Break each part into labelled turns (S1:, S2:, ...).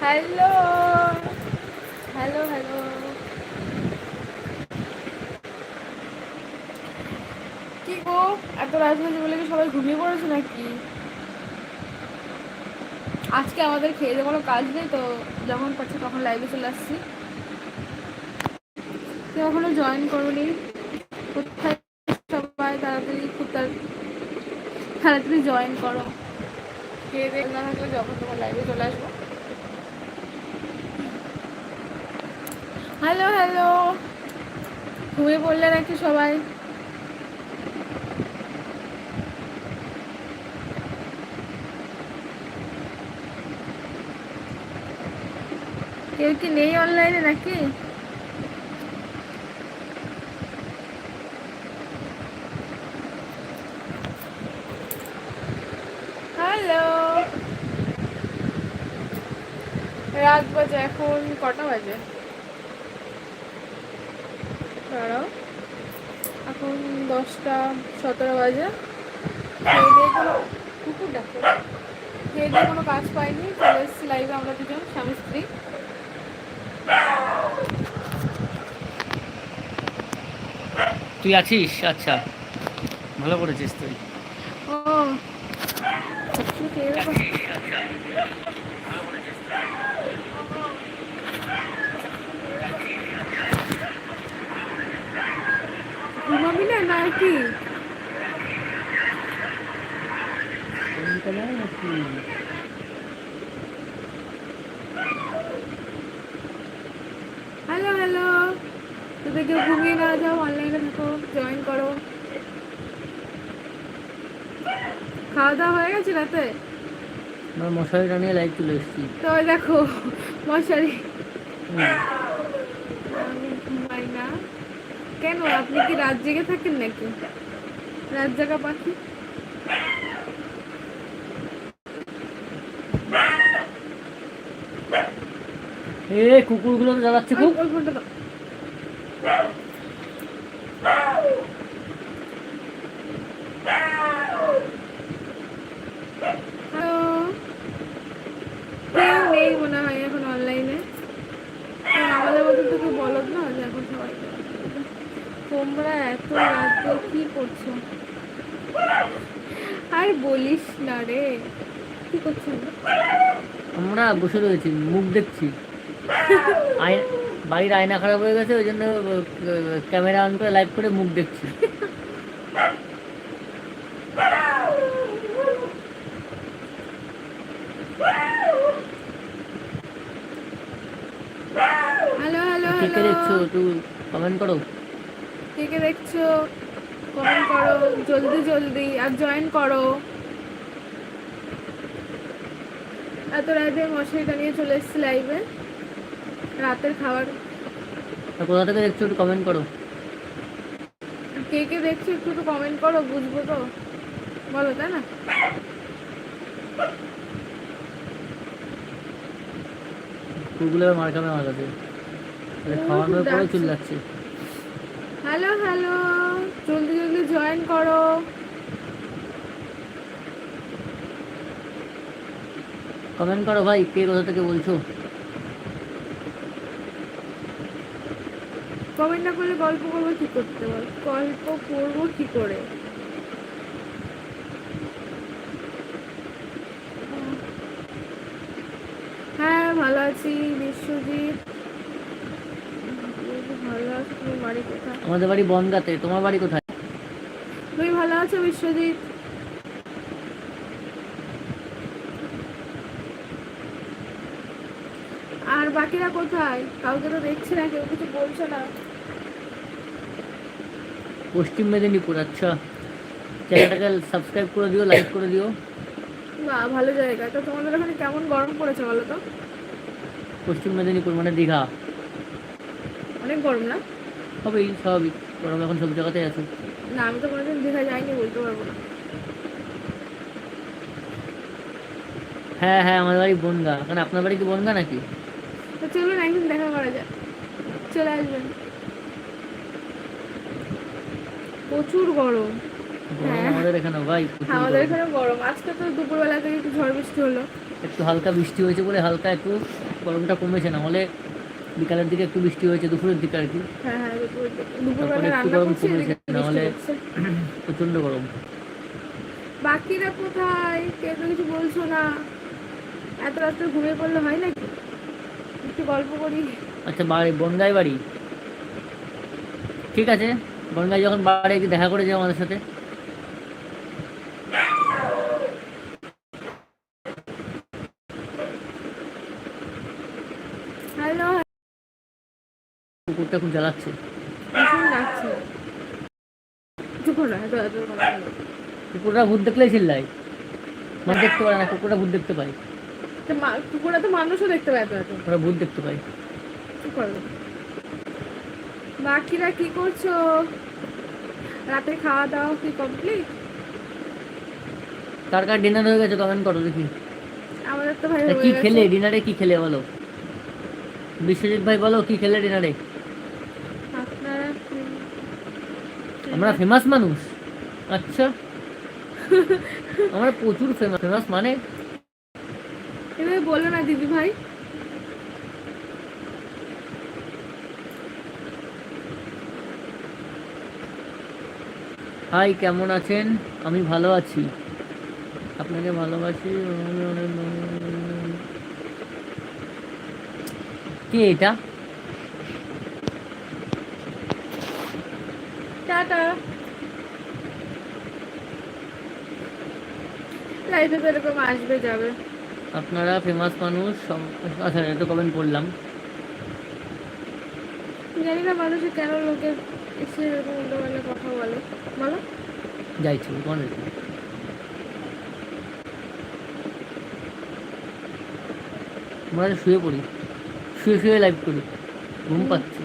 S1: Hello hello hello কি গো, এত বলে সবাই ঘুমিয়ে নাকি? আজকে আমাদের খেয়ে দিয়ে কোনো কাজ নেই তো, যখন পাচ্ছি তখন লাইভে চলে আসছি। কেউ এখনও জয়েন করোনি। কোথায় সবাই তাড়াতাড়ি, খুব তাড়া- তাড়াতাড়ি জয়েন করো। খেয়ে দিয়ে না থাকলে যখন তোমার লাইভে চলে আসব। হ্যালো হ্যালো ঘুমিয়ে পড়লে নাকি সবাই? কেউ কি নেই অনলাইনে নাকি হ্যালো রাত বাজে এখন কটা বাজে? দাঁড়াও। এখন দশটা সতেরো বাজে। খেয়ে দিয়ে কোনো কুকুর ডাকো খেয়ে দিয়ে কোনো কাজ পাইনি চলে এসেছি লাইভে আমরা দুজন স্বামী স্ত্রী।
S2: তুই আছিস? আচ্ছা। ভালো করেছিস তুই।
S1: ও। একটু খেয়ে দেখো। ঘুমাবি না কি হ্যালো হ্যালো যদি কেউ ঘুমিয়ে না যাও অনলাইনে থাকো জয়েন করো। খাওয়া দাওয়া হয়ে গেছে রাতে?
S2: আমার মশারিটা নিয়ে লাইভ চলে এসেছি।
S1: তো দেখো মশারি
S2: হুম।
S1: আমি ঘুমাই না কেন? আপনি কি রাত জেগে থাকেন নাকি? রাত জাগা পাখি।
S2: এ কুকুরগুলো তো জ্বালাচ্ছে খুব।
S1: নেই মনে হয় এখন অনলাইনে আমাদের মতো তো কেউ বলো না যে এখন সবাই তোমরা এত রাতে কি করছ? আর বলিস না রে। কি করছ?
S2: আমরা বসে রয়েছি মুখ দেখছি। বাড়ির আয়না খারাপ হয়ে গেছে ওই জন্য ক্যামেরা অন করে লাইভ করে মুখ দেখছি।
S1: হ্যালো হ্যালো
S2: কে দেখছ একটু কমেন্ট করো।
S1: দেখছ কমেন্ট করো জলদি জলদি আর জয়েন করো। এত রাতে মশারিটা নিয়ে চলে এসেছি লাইভে রাতের খাবার।
S2: কোথা থেকে দেখছ একটু কমেন্ট করো।
S1: কে কে দেখছ একটু তো কমেন্ট করো বুঝব তো। বলো তাই না?
S2: এবার মার খাবে আমার কাছে। খাওয়ানোর পরে
S1: হ্যালো হ্যালো জলদি জলদি জয়েন করো।
S2: কমেন্ট করো ভাই কে কোথা থেকে বলছো?
S1: কমেন্ট না করলে গল্প করব কি করতে? বল গল্প করব কি করে? হ্যাঁ ভালো আছি বিশ্বজিৎ ভালো আছো তুমি বাড়ি কোথায়?
S2: আমাদের বাড়ি বনগাতে। তোমার বাড়ি কোথায়?
S1: তুমি ভালো আছো বিশ্বজিৎ? আর বাকিরা কোথায়? কাউকে তো দেখছি না কেউ কিছু বলছে না।
S2: পশ্চিম মেদিনীপুর আচ্ছা। চ্যানেলটাকে সাবস্ক্রাইব করে দিও লাইক করে দিও।
S1: বা ভালো জায়গা। তো তোমাদের ওখানে কেমন গরম পড়েছে বলো তো?
S2: পশ্চিম মেদিনীপুর মানে দীঘা।
S1: অনেক গরম না?
S2: হবেই স্বাভাবিক। গরম এখন সব জায়গাতেই আছে।
S1: না আমি তো কোনোদিন দীঘা যাইনি বলতে পারব না।
S2: হ্যাঁ হ্যাঁ আমাদের বাড়ি বনগা। কারণ আপনার বাড়ি কি বনগা নাকি?
S1: তো চলুন একদিন দেখা করা চলে আসবেন। প্রচুর গরম। হ্যাঁ।
S2: আমাদের এখানে ভাই
S1: আমাদের এখানে গরম। আজকে তো দুপুরবেলা থেকে একটু ঝড় বৃষ্টি হলো।
S2: একটু হালকা বৃষ্টি হয়েছে বলে হালকা একটু গরমটা কমেছে। না হলে বিকালের দিকে একটু বৃষ্টি হয়েছে দুপুরের দিকে আর কি।
S1: হ্যাঁ হ্যাঁ
S2: তারপরে একটু গরম কমেছে, নাহলে-
S1: হচ্ছে।
S2: প্রচণ্ড গরম।
S1: বাকিরা কোথায়? কেউ তো কিছু বলছো না। এত রাত্রে ঘুমিয়ে পড়লে হয় নাকি? একটু গল্প করি।
S2: আচ্ছা বাড়ি বনগাই বাড়ি? ঠিক আছে বনগাই যখন বাড়ি দেখা করে যাও আমাদের সাথে
S1: হ্যালো
S2: কুকুরটা খুব জ্বালাচ্ছে কুকুরটা ভূত দেখলেই চিল্লাই মানে দেখতে পারে না কুকুরটা ভূত দেখতে পায়।
S1: মা- তো মানুষও দেখতে পায়
S2: ওরা ভূত দেখতে পায়।
S1: বাকিরা কি করছ? রাতে খাওয়া দাওয়া কি কমপ্লিট
S2: কার কার ডিনার হয়ে গেছে কমেন্ট করো দেখি।
S1: আমাদের তো ভাই
S2: কি খেলে ডিনারে কি খেলে বলো? বিশ্বজিৎ ভাই বলো কি খেলে ডিনারে
S1: আপনারা কি-
S2: আমরা ফেমাস মানুষ। আচ্ছা। আমরা প্রচুর ফেমাস ফেমাস মানে?
S1: এভাবে বলো না দিদি ভাই।
S2: হাই কেমন আছেন? আমি ভালো আছি। আপনাকে ভালোবাসি কে এটা?
S1: টাটা। লাইফে তো এরকম আসবে যাবে।
S2: আপনারা ফেমাস মানুষ আচ্ছা এটা কমেন্ট করলাম
S1: জানি না মানুষের কেন লোকের এসে এরকম উল্টোপাল্টা কথা বলে। বলো।
S2: যাইছি কোন আমরা শুয়ে পড়ি। শুয়ে শুয়ে লাইভ করি। ঘুম পাচ্ছি।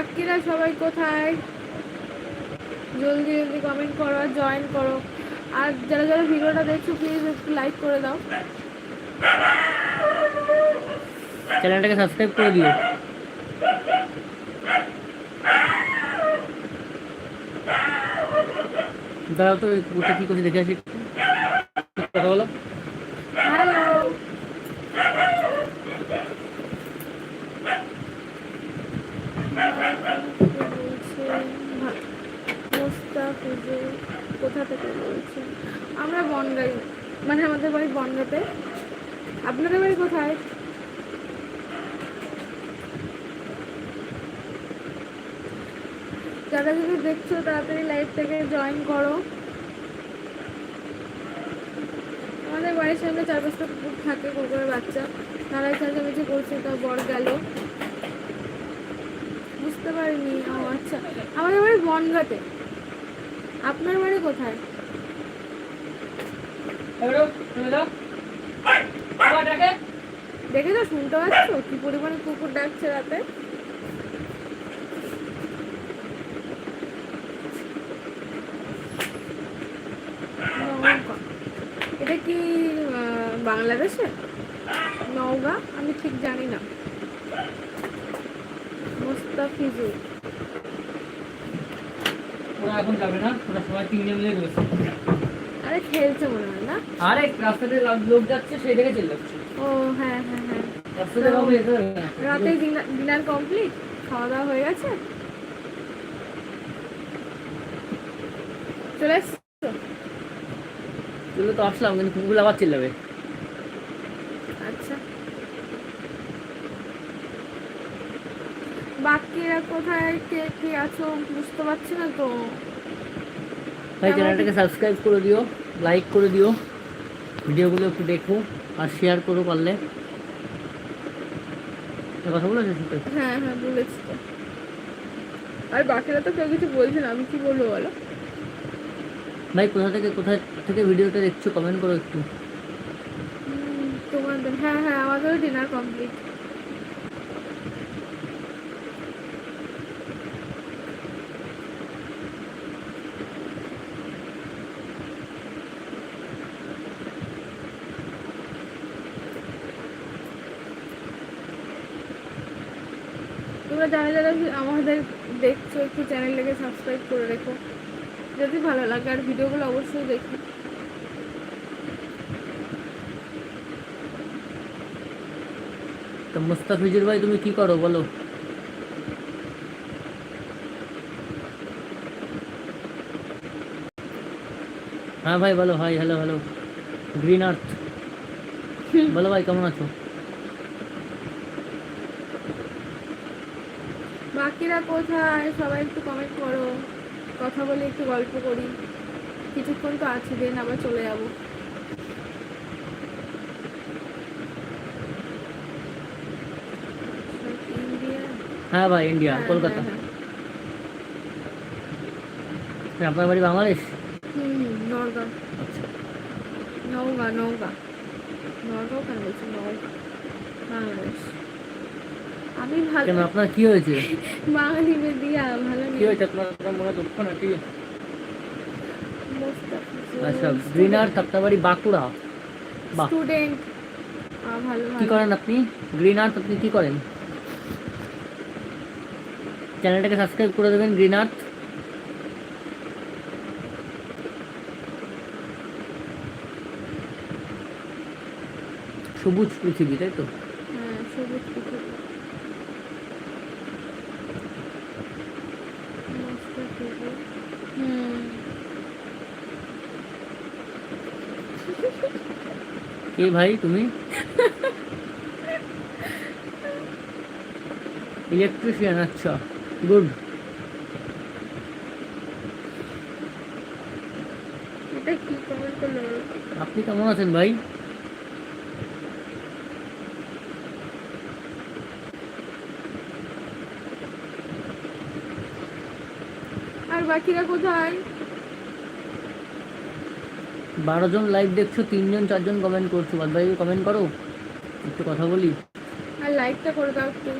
S1: বাকিরা সবাই কোথায়? জলদি জলদি কমেন্ট করো আর জয়েন করো। আর যারা যারা ভিডিওটা দেখছ প্লিজ একটু লাইক করে দাও।
S2: চ্যানেলটাকে সাবস্ক্রাইব করে দিও। দাঁড়াও তো কুকুরটা কি করছে, দেখে আসি। কথা বলো?
S1: কোথা থেকে বলছেন আমরা বনগাই মানে আমাদের বাড়ি বনগাতে। আপনাদের বাড়ি কোথায়? যারা যদি দেখছ, তাড়াতাড়ি লাইভ থেকে জয়েন করো। আমাদের বাড়ির সামনে চার পাঁচটা কুকুর থাকে কুকুরের বাচ্চা। তারাই চেঁচামেচি করছে তা বর গেল। বুঝতে পারিনি ও আচ্ছা আমাদের বাড়ি বনগাতে। আপনার বাড়ি কোথায়? দেখে তো শুনতে পাচ্ছ? কি পরিমাণে কুকুর ডাকছে রাতে। এটা কি বাংলাদেশে? নওগাঁ? আমি ঠিক জানি না। মোস্তাফিজুর।
S2: ওরা এখন যাবে না ওরা সবাই তিনজন মিলে রয়েছে।
S1: আরে খেলছে মনে হয় না?
S2: আরে রাস্তাতে লোক যাচ্ছে সেই দেখে চলে যাচ্ছে।
S1: ও হ্যাঁ হ্যাঁ হ্যাঁ।
S2: রাস্তাতে কাউকে যেতে
S1: রাতে ডিনার কমপ্লিট? খাওয়া দাওয়া হয়ে গেছে? চলে
S2: চলে তো আসলাম কিন্তু কুকুরগুলো আবার চিল্লাবে
S1: আচ্ছা বাকিরা কোথায়? কে কে আছো? বুঝতে পারছি না তো।
S2: ভাই চ্যানেলটাকে সাবস্ক্রাইব করে দিও লাইক করে দিও ভিডিওগুলো একটু দেখো আর শেয়ার করো পারলে। কথা বলেছ
S1: হ্যাঁ হ্যাঁ বলেছি তো। আর বাকিরা তো কেউ কিছু বলছে না আমি কি বলব বলো?
S2: ভাই কোথা থেকে কোথা থেকে ভিডিওটা দেখছ? কমেন্ট করো একটু।
S1: তোমাদের হ্যাঁ হ্যাঁ আমাদেরও ডিনার কমপ্লিট তোমরা যারা আমাদের দেখছ একটু চ্যানেলটাকে সাবস্ক্রাইব করে রেখো। যদি ভালো লাগে আর ভিডিওগুলো অবশ্যই দেখো।
S2: তো মুস্তাফিজুর ভাই তুমি কি করো বলো? হ্যাঁ ভাই বলো ভাই হ্যালো হ্যালো গ্রিন আর্থ বলো ভাই কেমন আছো?
S1: বাকিরা কোথায়? সবাই একটু কমেন্ট করো। কথা বলে একটু গল্প করি। কিছুক্ষণ তো আছি দেন আবার চলে যাব।
S2: হ্যাঁ ভাই ইন্ডিয়া
S1: হ্যাঁ,
S2: কলকাতা।
S1: হ্যাঁ,
S2: আপনার বাড়ি বাংলাদেশ?
S1: হ্যাঁ। নওগাঁ।
S2: আচ্ছা।
S1: নওগাঁ নওগাঁ। নওগাঁও কেন বলছি নওগাঁ বাংলাদেশ আমি ভালো
S2: কেন আপনার কি হয়েছে?
S1: বাঙালি দিয়া ভালো
S2: কি হয়েছে আপনার? মনে দুঃখ নাকি? আচ্ছা
S1: নেই
S2: গ্রিন আর্থ আপনার বাড়ি বাঁকুড়া
S1: স্টুডেন্ট ভালো
S2: কি করেন আপনি? গ্রিন আর্থ আপনি কি করেন? চ্যানেলটাকে সাবস্ক্রাইব করে দেবেন গ্রিন আর্থ সবুজ পৃথিবী তাই তো
S1: হ্যাঁ সবুজ পৃথিবী মস্ত পৃথিবী। হুম
S2: কে ভাই তুমি? ইলেকট্রিশিয়ান আচ্ছা গুড আপনি কেমন আছেন ভাই?
S1: আর বাকিরা কোথায়?
S2: বারো জন লাইভ দেখছ তিনজন চারজন কমেন্ট করছ। বাদ ভাই কমেন্ট করো। একটু কথা বলি।
S1: আর লাইকটা করে দাও একটু।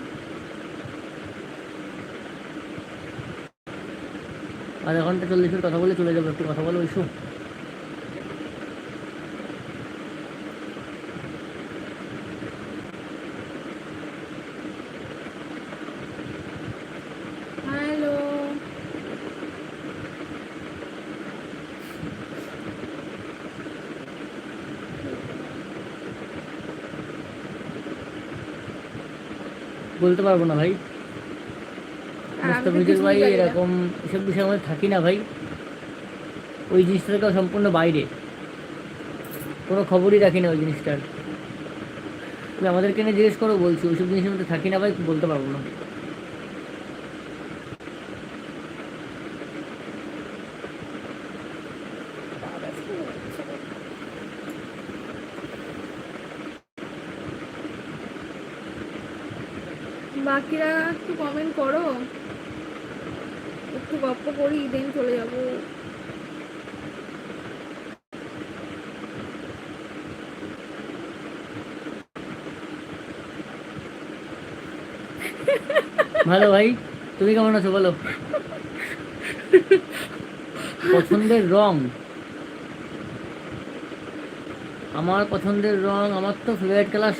S2: আধা ঘণ্টা চল্লিশ মিনিট কথা বলে চলে যাব। একটু কথা বলো ইস্যু
S1: হ্যালো
S2: বলতে পারব না ভাই। মুস্তাফিজুর ভাই এরকম এসব বিষয়ে আমাদের থাকি না ভাই। ওই জিনিসটা থেকে সম্পূর্ণ বাইরে। কোনো খবরই রাখি না ওই জিনিসটার। তুমি আমাদেরকে নিয়ে জিজ্ঞেস করো বলছি। ওইসব জিনিসের মধ্যে থাকি না ভাই বলতে পারব না।
S1: বাকিরা একটু কমেন্ট করো। একটু গপ্প করি দেন চলে যাব।
S2: ভালো ভাই, তুমি কেমন আছো বলো? পছন্দের রং? আমার পছন্দের রং, আমার তো ফেভারিট কালার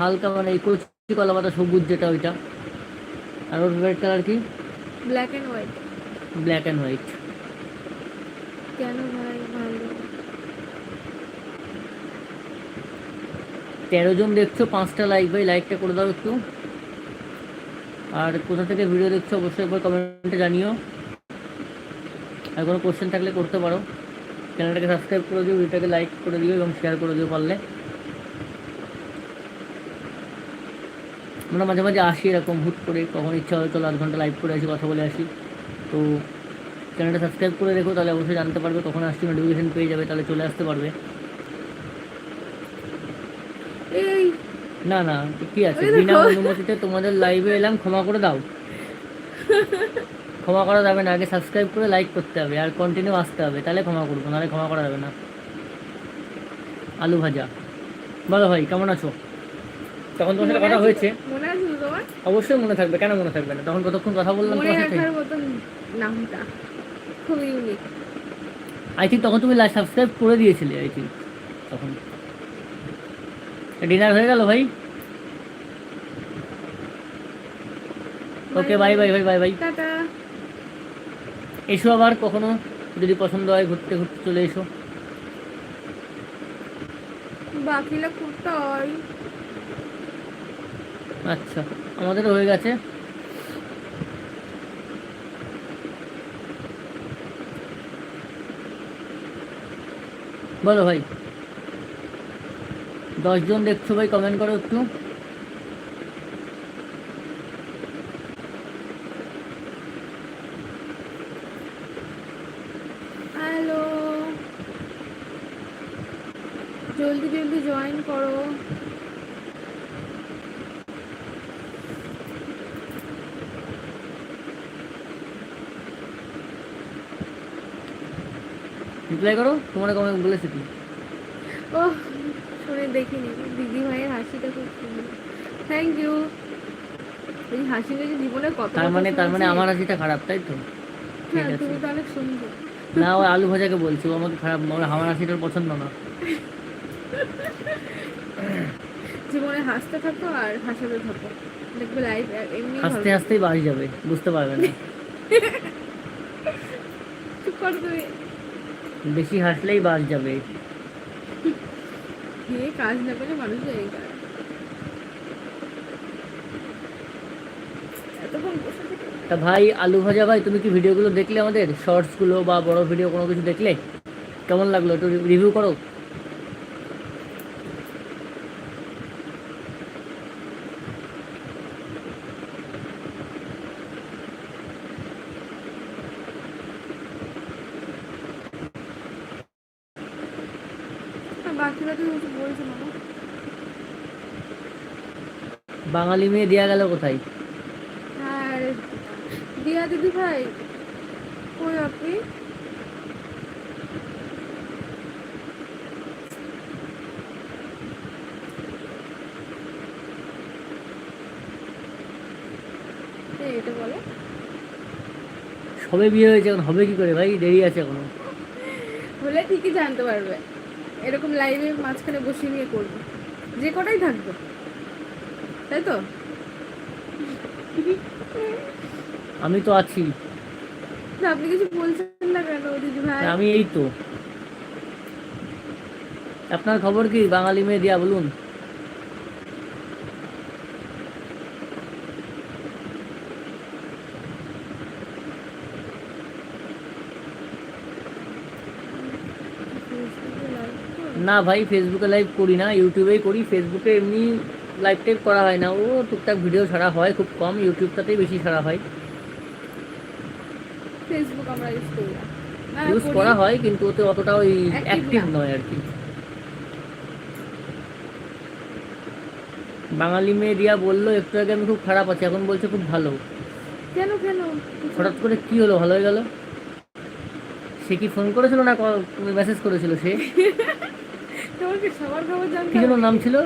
S2: হালকা মানে এই কচি কলা পাতা সবুজ যেটা ওইটা। আর ওর ফেভারিট কালার কি?
S1: Black and white
S2: black and white
S1: কেন ভাই? ভালো।
S2: তেরো জন দেখছ পাঁচটা লাইক ভাই লাইকটা করে দাও একটু। আর কোথা থেকে ভিডিও দেখছ অবশ্যই একবার কমেন্টে জানিও। আর কোনো কোশ্চেন থাকলে করতে পারো। চ্যানেলটাকে সাবস্ক্রাইব করে দিও ভিডিওটাকে লাইক করে দিও এবং শেয়ার করে দিও পারলে। আমরা মাঝে মাঝে আসি এরকম হুট করে কখন ইচ্ছা হয় চলো আধ ঘণ্টা লাইভ করে আসি কথা বলে আসি। তো চ্যানেলটা সাবস্ক্রাইব করে রেখো তাহলে অবশ্যই জানতে পারবে কখন আসছি নোটিফিকেশন পেয়ে যাবে তাহলে চলে আসতে পারবে।
S1: এই
S2: না না কি আছে? বিনা অনুমতিতে তোমাদের লাইভে এলাম ক্ষমা করে দাও। ক্ষমা করা যাবে না আগে সাবস্ক্রাইব করে লাইক করতে হবে আর কন্টিনিউ আসতে হবে তাহলে ক্ষমা করব নাহলে ক্ষমা করা যাবে না। আলু ভাজা। বলো ভাই কেমন আছো? তখন তোমার সাথে কথা হয়েছে। অবশ্যই মনে থাকবে। কেন মনে থাকবে না? তখন কতক্ষণ কথা বললাম
S1: মনে রাখার মতন নামটা। খুব ইউনিক
S2: আই থিঙ্ক তখন তুমি লাইক সাবস্ক্রাইব করে দিয়েছিলে আই থিঙ্ক তখন। ডিনার হয়ে গেল ভাই? Okay bye bye bye bye bye
S1: tata.
S2: এসো আবার কখনো যদি পছন্দ হয় ঘুরতে ঘুরতে চলে এসো।
S1: বাকিলা করতে হয়
S2: আচ্ছা। আমাদেরও হয়ে গেছে। বলো ভাই দশজন দেখছ ভাই কমেন্ট করো একটু
S1: হ্যালো জলদি জলদি জয়েন করো
S2: রিপ্লাই করো তোমার কমেন্ট বলেছে কি?
S1: ও শুনে দেখিনি। দিদি ভাইয়ের হাসিটা খুব সুন্দর। থ্যাংক ইউ এই হাসি দেখে জীবনে কত
S2: তার মানে তার মানে আমার হাসিটা খারাপ তাই তো?
S1: হ্যাঁ তুমি তো অনেক সুন্দর
S2: না ওই আলু ভাজাকে বলছি ও আমাকে খারাপ আমার আমার হাসিটা পছন্দ না।
S1: জীবনে হাসতে থাকো আর হাসাতে থাকো। দেখবে লাইফ এমনি
S2: হাসতে হাসতেই বাড়ি যাবে বুঝতে পারবে না।
S1: চুপ কর তুমি।
S2: বেশি হাসলেই বাস যাবে।
S1: কাজ না পেলে মানুষ হয়ে
S2: তা ভাই আলু ভাজা ভাই তুমি কি ভিডিওগুলো দেখলে আমাদের? শর্টসগুলো বা বড় ভিডিও কোনো কিছু দেখলে? কেমন লাগল একটু রিভিউ করো
S1: আর বাকিরা তো কিছু বলছে না গো।
S2: বাঙালি মেয়ে দেওয়া গেল কোথায়?
S1: আর দিয়া দিদি ভাই কই আপনি? এটা বলো।
S2: সবে বিয়ে হয়েছে এখন হবে কি করে ভাই? দেরি আছে এখনও।
S1: হলে ঠিকই জানতে পারবে। এরকম লাইভে মাঝখানে বসিয়ে নিয়ে করব। যে কটাই থাকবে। তাই তো?
S2: আমি তো আছি।
S1: না, আপনি কিছু বলছেন না কেন দিদি ভাই?
S2: আমি এই তো। আপনার খবর কি বাঙালি মেয়ে দিয়া বলুন। না ভাই ফেসবুকে লাইভ করি না ইউটিউবেই করি ফেসবুকে এমনি লাইভ টাইপ করা হয় না। ও টুকটাক ভিডিও ছাড়া হয় খুব কম। ইউটিউবটাতেই বেশি ছাড়া হয়।
S1: ফেসবুক আমরা ইউজ করি না।
S2: ইউজ
S1: করা।
S2: হয় কিন্তু ওতে অতটা ওই অ্যাক্টিভ নয় আর কি। বাঙালি মেয়ে রিয়া বলল একটু আগে আমি খুব খারাপ আছি এখন বলছে খুব ভালো।
S1: কেন কেন?
S2: হঠাৎ করে কি হলো? ভালো হয়ে গেল? সে কি ফোন করেছিল না মেসেজ করেছিল সে?
S1: তোমার কি সবার খবর জানতে
S2: কি যেন নাম ছিল?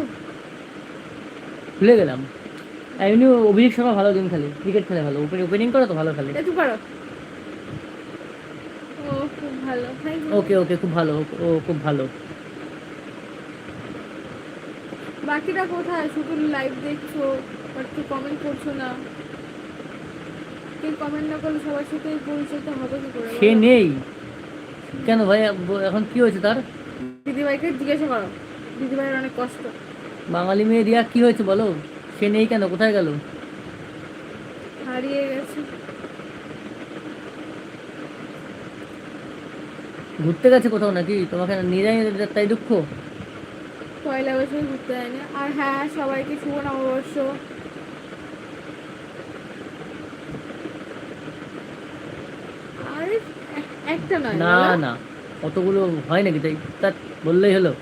S2: ভুলে গেলাম। এমনি অভিষেক শর্মা ভালো গেম খেলে ক্রিকেট খেলে ভালো। ওপেনিং করে তো ভালো খেলে।
S1: একটু পারো। ও খুব ভালো।
S2: ওকে ওকে খুব ভালো। ও খুব ভালো।
S1: বাকিরা কোথায়? শুধু লাইভ দেখছ আর কেউ কমেন্ট করছ না। কেউ কমেন্ট না করলে সবার সাথে পরিচয়টা হবে কি করে
S2: সে নেই। কেন ভাই এখন কি হয়েছে তার?
S1: দিদিভাইকে জিজ্ঞাসা করো। দিদিভাইয়ের অনেক কষ্ট।
S2: বাঙালি মেয়ে রিয়া কি হয়েছে বলো? সে নেই কেন? কোথায় গেল?
S1: হারিয়ে গেছে।
S2: ঘুরতে গেছে কোথাও নাকি? তোমাকে নিয়ে যায়নি তাই দুঃখ?
S1: পয়লা বছর ঘুরতে যায় না আর হ্যাঁ সবাইকে শুভ নববর্ষ। আরে একটা নয়
S2: না না অতগুলো হয় নাকি তাই? তা বললেই হলো।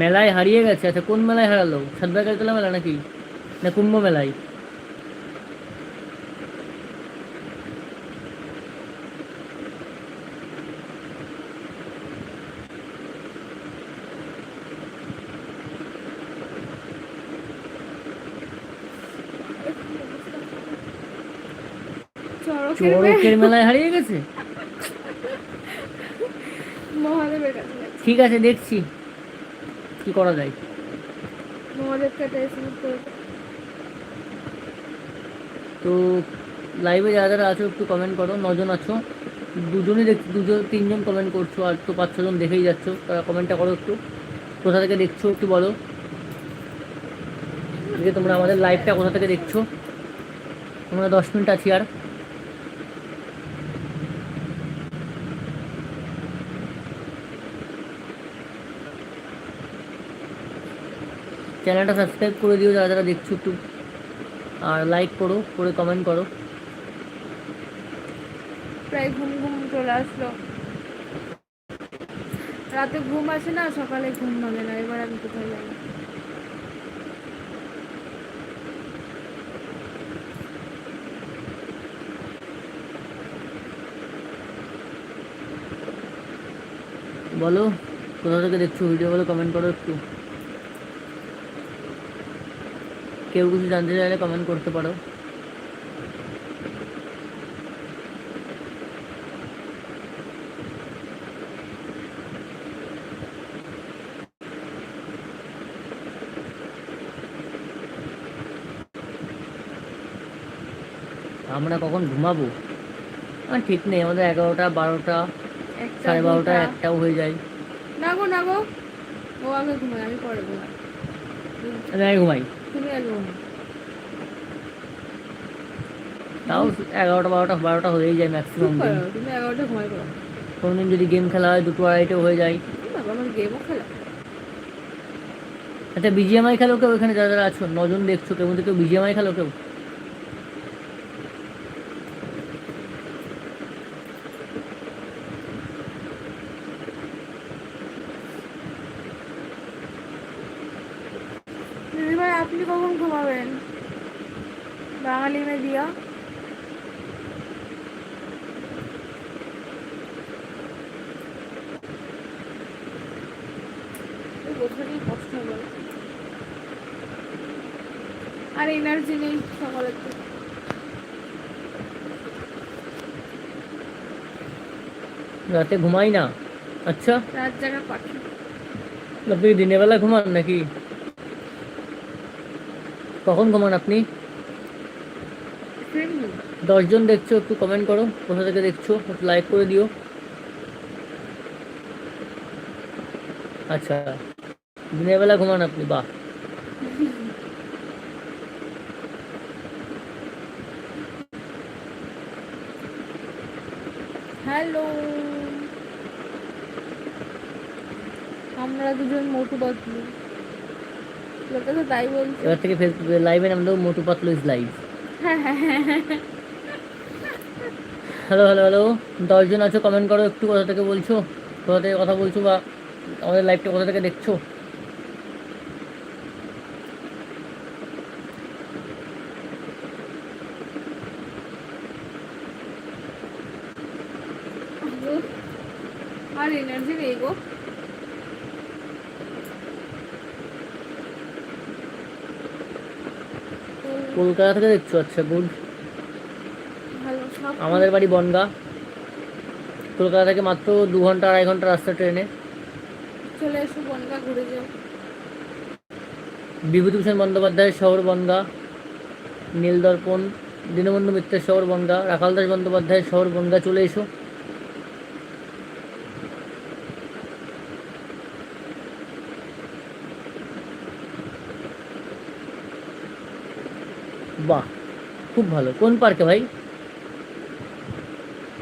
S2: মেলায় হারিয়ে গেছে আচ্ছা কোন মেলায় হারালো? সাতবাগারতলা মেলা নাকি? না কুম্ভ মেলায়?
S1: চড়কের
S2: মেলায় হারিয়ে গেছে। ঠিক আছে দেখছি। কি করা যায়। তো লাইভে যারা যারা আছো একটু কমেন্ট করো, নজন আছো। দুজনই দেখ, দুজন, তিনজন কমেন্ট করছ, আর তো পাঁচ ছজন দেখেই যাচ্ছ, তারা কমেন্টটা করো একটু। কোথা থেকে দেখছ একটু বলো। তোমরা আমাদের লাইভটা কোথা থেকে দেখছ? তোমরা দশ মিনিট আছি আর। চ্যানেলটা সাবস্ক্রাইব করে দিও যারা যারা দেখছ একটু। আর লাইক করো করে কমেন্ট করো।
S1: প্রায় ঘুম ঘুম চলে আসলো। রাতে ঘুম আসে না সকালে ঘুম ভাঙে না এবার আমি কোথায় যাব
S2: বলো কোথা থেকে দেখছ ভিডিও বলো কমেন্ট করো একটু। কেউ কিছু জানতে চাইলে কমেন্ট করতে পারো। আমরা কখন ঘুমাবো? আর ঠিক নেই আমাদের এগারোটা বারোটা সাড়ে বারোটা একটাও হয়ে যায়।
S1: না গো না গো ও আগে ঘুমায় আমি পরে ঘুমাই।
S2: আমি ঘুমাই।
S1: আগে
S2: তাও এগারোটা বারোটা বারোটা হয়েই যায় ম্যাক্সিমাম দিন
S1: তুমি এগারোটা ঘুমাই পড়ো।
S2: কোনোদিন যদি গেম খেলা হয় দুটো আড়াইটেও হয়ে যায়।
S1: বাবা আমার গেমও খেলা।
S2: আচ্ছা বিজিএমআই খেলো কেউ এখানে? যারা যারা আছো নজন দেখছ কেউ মধ্যে কেউ বিজিএমআই খেলো কেউ
S1: দিদিভাই আপনি কখন ঘুমাবেন বাঙালি মেয়ে দিয়া এই কষ্ট হবে আর এনার্জি নেই সকালের থেকে।
S2: রাতে ঘুমাই না? আচ্ছা।
S1: রাত জায়গা পাখি
S2: আপনি দিনের বেলা ঘুমান নাকি? কখন ঘুমান আপনি? দশজন দেখছ একটু কমেন্ট করো। কোথা থেকে দেখছ একটু লাইক করে দিও। আচ্ছা। দিনের বেলা ঘুমান আপনি বাহ।
S1: হ্যালো। আমরা দুজন মোটু পাতলু। লোকে তো তাই বলছে।
S2: এবার থেকে ফেসবুকে লাইভে নাম দেবো মোটু পাতলু ইজ লাইভ
S1: হ্যাঁ হ্যাঁ হ্যাঁ হ্যাঁ
S2: হ্যালো হ্যালো হ্যালো দশজন আছো কমেন্ট করো একটু কোথা থেকে বলছো কোথা থেকে কথা বলছো বা আমাদের লাইভটা কোথা থেকে দেখছ
S1: আর এনার্জি নেই গো
S2: কলকাতা থেকে দেখছ? আচ্ছা গুড। আমাদের বাড়ি বনগা। কলকাতা থেকে মাত্র দু ঘণ্টা আড়াই ঘণ্টা রাস্তা ট্রেনে।
S1: চলে এসো বনগা ঘুরে যাও।
S2: বিভূতিভূষণ বন্দ্যোপাধ্যায়ের শহর বনগা নীলদর্পণ দীনবন্ধু মিত্রের শহর বনগা রাখাল দাস বন্দ্যোপাধ্যায়ের শহর বনগা চলে এসো বাহ খুব ভালো। কোন পার্কে ভাই?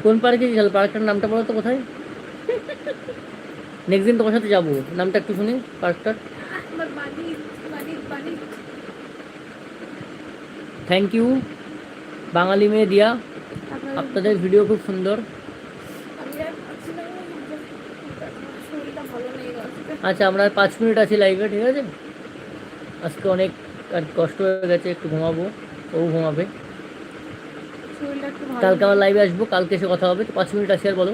S2: কোন পার্কে গেল? পার্কটার নামটা বলো তো কোথায়? নেক্সট দিন তোমার সাথে যাব। নামটা একটু শুনি পার্কটার। থ্যাংক ইউ বাঙালি মেয়ে দিয়া। আপনাদের ভিডিও খুব সুন্দর। আচ্ছা আমরা পাঁচ মিনিট আছি লাইভে ঠিক আছে? আজকে অনেক কষ্ট হয়ে গেছে একটু ঘুমাবো। ও ঘুমাবে। কালকে। আবার লাইভে আসব কালকে এসে কথা হবে তো পাঁচ মিনিট আছি আর বলো।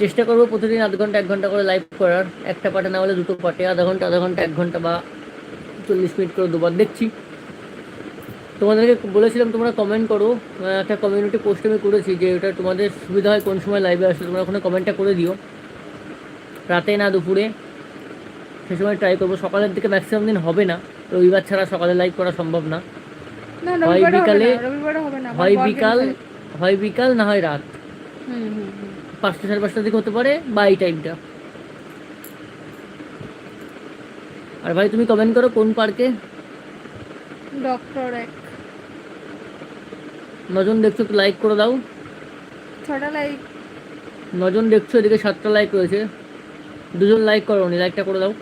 S2: চেষ্টা করব প্রতিদিন আধ ঘণ্টা এক ঘণ্টা করে লাইভ করার। একটা পার্টে না হলে দুটো পার্টে আধা ঘণ্টা আধা ঘণ্টা এক ঘণ্টা বা চল্লিশ মিনিট করে দুবার দেখছি। তোমাদেরকে বলেছিলাম তোমরা কমেন্ট করো। একটা কমিউনিটি পোস্ট আমি করেছি যে এটা তোমাদের সুবিধা হয় কোন সময় লাইভে আসলে তোমরা ওখানে কমেন্টটা করে দিও। রাতে না দুপুরে সে সময় ট্রাই করব। সকালের দিকে ম্যাক্সিমাম দিন হবে না। রবিবার ছাড়া সকালে লাইভ করা সম্ভব না। হয় বিকালে, হয় বিকাল হয় বিকাল না হয় রাত। পাঁচটা সাড়ে পাঁচটার দিকে হতে পারে বা এই টাইমটা আর ভাই তুমি কমেন্ট করো কোন পার্কে
S1: ডক্টর এক।
S2: নজন দেখছ একটু লাইক করে দাও।
S1: ছটা লাইক
S2: নজন দেখছ এদিকে সাতটা লাইক রয়েছে। দুজন লাইক করো নি লাইকটা করে দাও।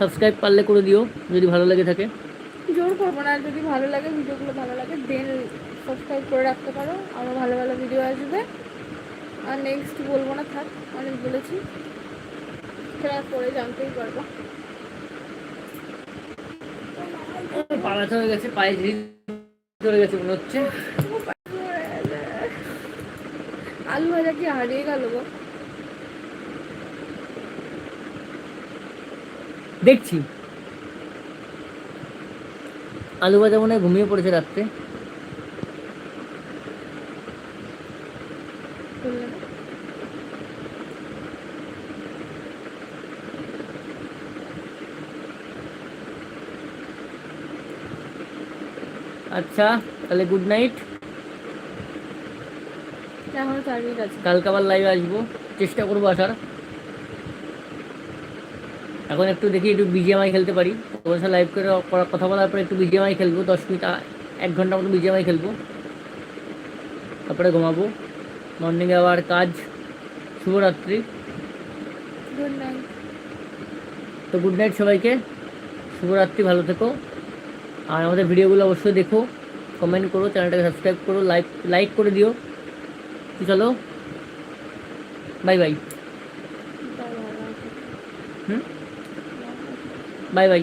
S2: সাবস্ক্রাইব পারলে করে দিও যদি ভালো লাগে থাকে।
S1: জোর করব না আর যদি ভালো লাগে ভিডিওগুলো ভালো লাগে দেন সাবস্ক্রাইব করে রাখতে পারো। আরও ভালো ভালো ভিডিও আসবে। আর নেক্সট বলব না থাক অনেক বলেছি। সেটা পরে জানতেই পারব।
S2: পা ব্যথা হয়ে গেছে পায়ে ঝিরি চলে গেছে মনে হচ্ছে।
S1: আলু ভাজা কি হারিয়ে গেল গো?
S2: দেখছি। আলু ভাজা মনে হয় ঘুমিয়ে পড়েছে রাত্রে। আচ্ছা তাহলে গুড নাইট কালকে আবার লাইভে আসব। চেষ্টা করব আসার। এখন একটু দেখি একটু বিজিএমআই খেলতে পারি। তোমার সাথে লাইভ করে কথা বলার পরে একটু বিজিএমআই খেলব। দশ মিনিট এক ঘণ্টা মতো বিজিএমআই খেলব। তারপরে ঘুমাবো। মর্নিংয়ে আবার কাজ। শুভরাত্রি।
S1: গুড নাইট
S2: তো গুড নাইট সবাইকে। শুভরাত্রি ভালো থেকো। আর আমাদের ভিডিওগুলো অবশ্যই দেখো। কমেন্ট করো চ্যানেলটাকে সাবস্ক্রাইব করো লাইক লাইক করে দিও। চলো। Bye bye hmm bye bye